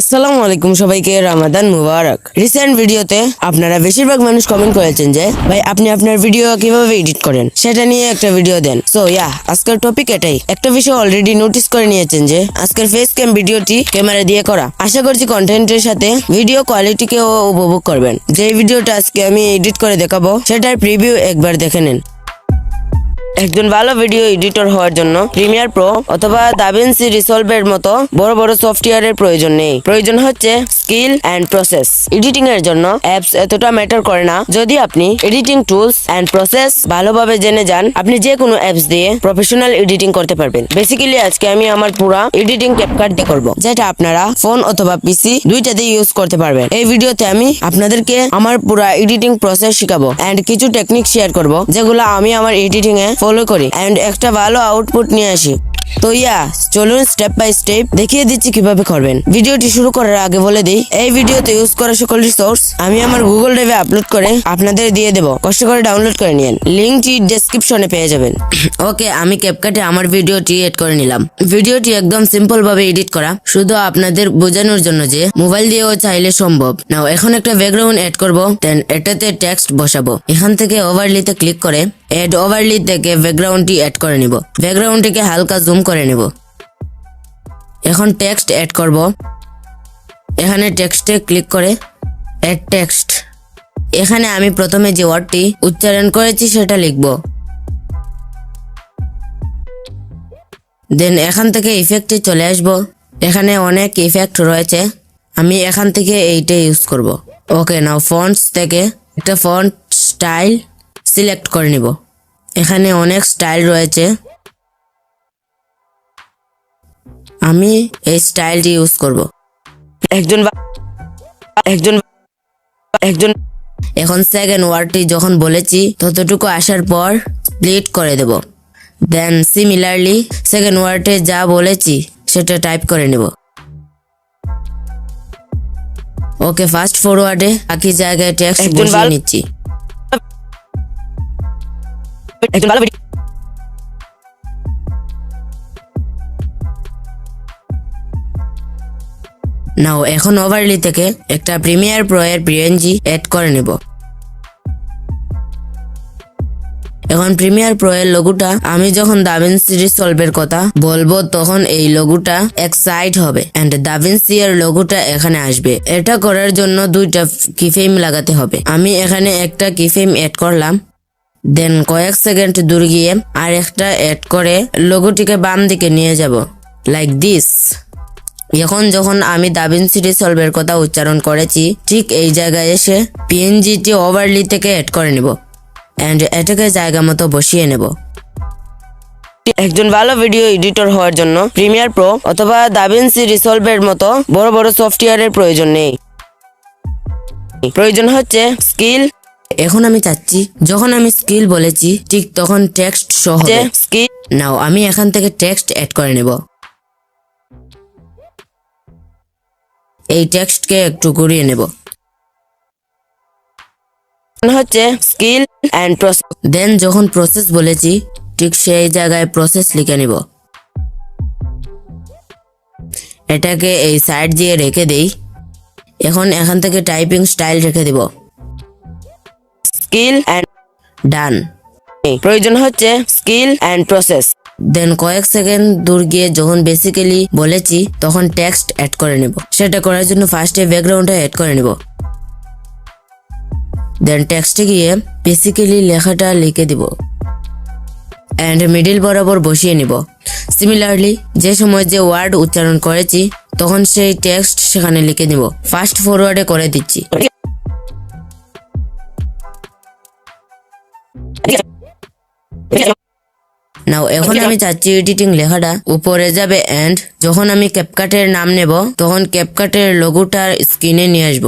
আসসালামু আলাইকুম সবাইকে, রামাদান মুবারক। রিসেন্ট ভিডিওতে আপনারা বেশিরভাগ মানুষ কমেন্ট করেছেন যে, ভাই, আপনি আপনার ভিডিও কীভাবে এডিট করেন? সেটা নিয়ে একটা ভিডিও দেন। সো ইয়া আজকের টপিক এটাই। একটা বিষয় অলরেডি নোটিস করে নিয়েছেন যে, আজকের ফেস ক্যাম ভিডিওটি ক্যামেরা দিয়ে করা। আশা করছি কন্টেন্টের সাথে ভিডিও কোয়ালিটিকেও উপভোগ করবেন। যে ভিডিওটা আজকে আমি এডিট করে দেখাবো, সেটার প্রিভিউ একবার দেখে নিন। একজন ভালো ভিডিও এডিটর হওয়ার জন্য প্রিমিয়ার প্রো অথবা দাভিন্সি রিসলভের মতো বড় বড় সফটওয়্যারের প্রয়োজন নেই। প্রয়োজন হচ্ছে স্কিল অ্যান্ড প্রসেস এডিটিং এর জন্য অ্যাপস এতটা ম্যাটার করে না। যদি আপনি এডিটিং টুলস অ্যান্ড প্রসেস ভালোভাবে জেনে যান, আপনি যে কোনো অ্যাপস দিয়ে প্রফেশনাল এডিটিং করতে পারবেন। বেসিক্যালি আজকে আমি আমার পুরা এডিটিং ক্যাপকাট দিয়ে করব, যেটা আপনারা ফোন অথবা পিসি দুইটাতে ইউজ করতে পারবেন। এই ভিডিওতে আমি আপনাদেরকে আমার পুরা এডিটিং প্রসেস শিখাবো এন্ড কিছু টেকনিক শেয়ার করব, যেগুলো আমি আমার এডিটিং এ ফলো করি এন্ড একটা ভালো আউটপুট নিয়ে আসি। তো ইয়া, চলুন স্টেপ বাই স্টেপ দেখিয়ে দিচ্ছি কীভাবে করবেন। ভিডিওটি শুরু করার আগে বলে দিই, এই ভিডিওতে ইউজ করা সকল রিসোর্স আমি আমার গুগল ড্রাইভে আপলোড করে আপনাদের দিয়ে দেবো। কষ্ট করে ডাউনলোড করে নিন লিঙ্কটি ডেসক্রিপশনে পেয়ে যাবেন। ওকে, আমি ক্যাপকাটে আমার ভিডিওটি এড করে নিলাম। ভিডিওটি একদম সিম্পল ভাবে এডিট করা, শুধু আপনাদের বোঝানোর জন্য যে মোবাইল দিয়েও চাইলে সম্ভব। নাও, এখন একটা ব্যাকগ্রাউন্ড এড করব দেন এটাতে টেক্সট বসাবো। এখান থেকে ওভারলিতে ক্লিক করে এড ওভারলি থেকে ব্যাকগ্রাউন্ডটি এড করে নিব। ব্যাকগ্রাউন্ডটিকে হালকা জুম করে নিব। এখন টেক্সট এড করব। এখানে টেক্সটে ক্লিক করে এড টেক্সট এখানে আমি প্রথমে যে ওয়ার্ডটি উচ্চারণ করেছি সেটা লিখব। দেন এখান থেকে ইফেক্টে চলে আসব। এখানে অনেক ইফেক্ট রয়েছে। আমি এখান থেকে এইটা ইউজ করব। ওকে নাও ফন্টস থেকে একটা ফন্ট স্টাইল সিলেক্ট করে নিব। এখানে অনেক স্টাইল রয়েছে। আমি এই স্টাইলটি ইউজ করব। একজন একজন একজন এখন সেকেন্ড ওয়ার্ডটি যখন বলেছি ততটুকু আসার পর স্প্লিট করে দেব। দেন সিমিলারলি সেকেন্ড ওয়ার্ডে যা বলেছি সেটা টাইপ করে নেব। ওকে ফাস্ট ফরওয়ার্ডে বাকি জায়গায় টেক্সট বসিয়ে নিচ্ছি। একজন ভালো ভিডিও নাও, এখন ওভারলি থেকে একটা প্রিমিয়ার প্রো এর পিএনজি এড করে নেব। এখন প্রিমিয়ার প্রো এর লোগোটা আমি যখন দাভিন্সি রিসলভের কথা বলব, তখন এই লোগোটা এক সাইড হবে এন্ড দাভিন্সি এর লোগোটা এখানে আসবে। এটা করার জন্য দুইটা কিফেম লাগাতে হবে। আমি এখানে একটা কিফেম এড করলাম। দেন কয়েক সেকেন্ড দূর গিয়ে আর একটা এড করে লোগোটিকে বাম দিকে নিয়ে যাব। লাইক দিস এখন যখন আমি দাভিন্সি রিসলভের কথা উচ্চারণ করেছি, ঠিক এই জায়গায় এসে পিএনজিটি ওভারলি থেকে এড করে নেব। অ্যান্ড এটাকে জায়গা মতো বসিয়ে নেব। একজন ভালো ভিডিও এডিটর হওয়ার জন্য প্রিমিয়ার প্রো অথবা দাভিন্সি রিসলভের মতো বড় বড় সফটওয়্যারের প্রয়োজন নেই। প্রয়োজন হচ্ছে স্কিল এখন আমি চাচ্ছি যখন আমি স্কিল বলেছি ঠিক তখন টেক্সট স্কিল নাও আমি এখান থেকে টেক্সট অ্যাড করে নেব। এই টেক্সটকে একটু ঘুরিয়ে নেব। হচ্ছে স্কিল অ্যান্ড প্রসেস দেন যখন প্রসেস বলেছি ঠিক সেই জায়গায় প্রসেস লিখে নিব। এটাকে এই সাইড দিয়ে রেখে দেই। এখন এখান থেকে টাইপিং স্টাইল রেখে দিব। Skill and done. প্রয়োজন হচ্ছে স্কিল অ্যান্ড প্রসেস। দেন কয়েক সেকেন্ড দূর গিয়ে যখন বেসিক্যালি বলেছি, তখন টেক্সট অ্যাড করে নেব। সেটা করার জন্য ফার্স্টে ব্যাকগ্রাউন্ডটা অ্যাড করে নেব। দেন টেক্সটে গিয়ে বেসিক্যালি লেখাটা লিখে দিব। অ্যান্ড মিডিল বরাবর বসিয়ে নিব। সিমিলারলি যে সময় যে ওয়ার্ড উচ্চারণ করেছি, তখন সেই টেক্সট সেখানে লিখে নিব। ফাস্ট ফরওয়ার্ডে করে দিচ্ছি। নাও এখন আমি চাচ্ছি এডিটিং লেখাটা। উপরে যাবে এন্ড যখন আমি ক্যাপকাটের নাম নেব, তখন ক্যাপকাটের লোগোটার স্ক্রিনে নিয়ে আসব।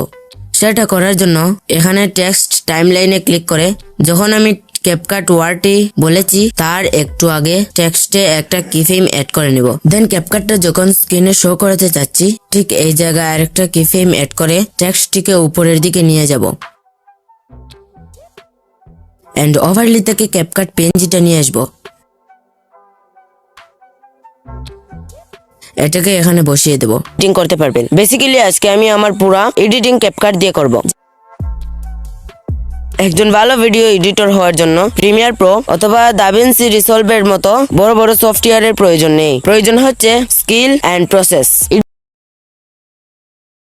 সেটা করার জন্য এখানে টেক্সট টাইমলাইনে ক্লিক করে, যখন আমি ক্যাপকাট ওয়ার্ডটি বলেছি, তার একটু আগে টেক্সটে একটা কিফেম অ্যাড করে নিব। দেন ক্যাপকাটটা যখন স্ক্রিনে শো করাতে চাচ্ছি, ঠিক এই জায়গায় আরেকটা কিফেম অ্যাড করে টেক্সটটিকে উপরের দিকে নিয়ে যাব। এন্ড ওভারলি থেকে ক্যাপকাট পেনজিটা নিয়ে আসব এটাকে এখানে বসিয়ে দেবো এডিটিং করতে পারবেন বেসিক্যালি আজকে আমি আমার পুরা এডিটিং ক্যাপকাট দিয়ে করব একজন ভালো ভিডিও এডিটর হওয়ার জন্য প্রিমিয়ার প্রো অথবা দাভিন্সি রিসলভের মতো বড় বড় সফটওয়্যারের প্রয়োজন নেই প্রয়োজন হচ্ছে স্কিল অ্যান্ড প্রসেস